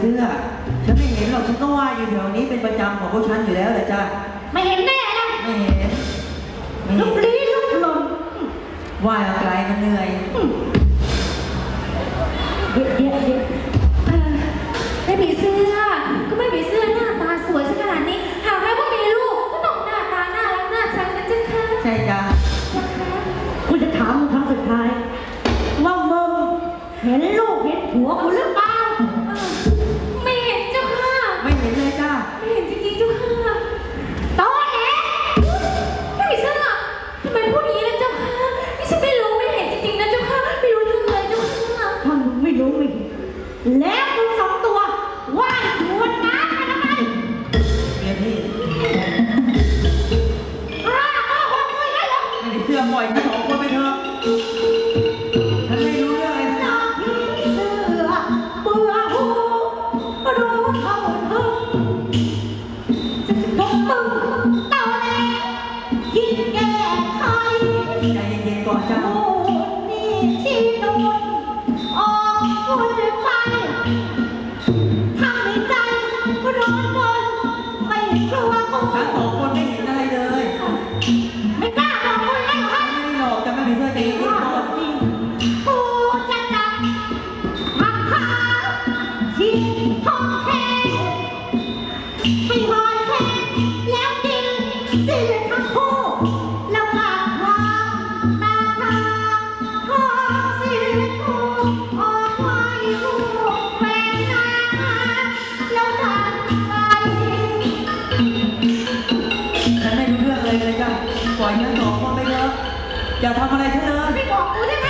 เห็นหรอกฉันก็ว่าอยู่แถวนี้เป็นประจำของพวกฉันอยู่แล้วแหละจ้าไม่เห็นแน่นะไม่เห็นไม่ลุเห็กนลี้ลุกลนว่าไกลมันเหนื่อยเดี๋ยวเดี๋ยวเดี๋ยวเออไม่ผีเสื้อ ก็ไม่ผีเสื้อหน้าตาสวยซะขนาดนี้ หากแม้ว่ามีลูกก็ต้องหน้าตาน่ารักน่าชังนะเจ้าค่ะใช่จ้ากูจะถามมึงครั้งสุดท้าย ว่ามึงเห็นลูกเห็นผัวกูหรือเปล่า แล้วมึงสองตัว ว่ายทวนน้ำไปทำไมเมียพี่กล้าโกหกกูอย่างนั้นเหรอไม่ได้เสื้อปล่อยกันสองคนไปเถอะฉันไม่รู้เรื่องอะไรทั้งน้นั้นำพี่เสือเบื่อหูรู้เท่าถึงจะจะพบมึงเต่าแหลยิ่งแก่ใคร ใจเย็นๆก่อนจ้าโน่นนี่ที่โน่นออกคน ไม่กลัวคน ทั้งสองคนไม่เห็นอะไรเลย ปล่อยเนื้อหนองพ่อไปเถอะอย่าทำอะไรฉันเลย ไม่บอกกูได้ไหม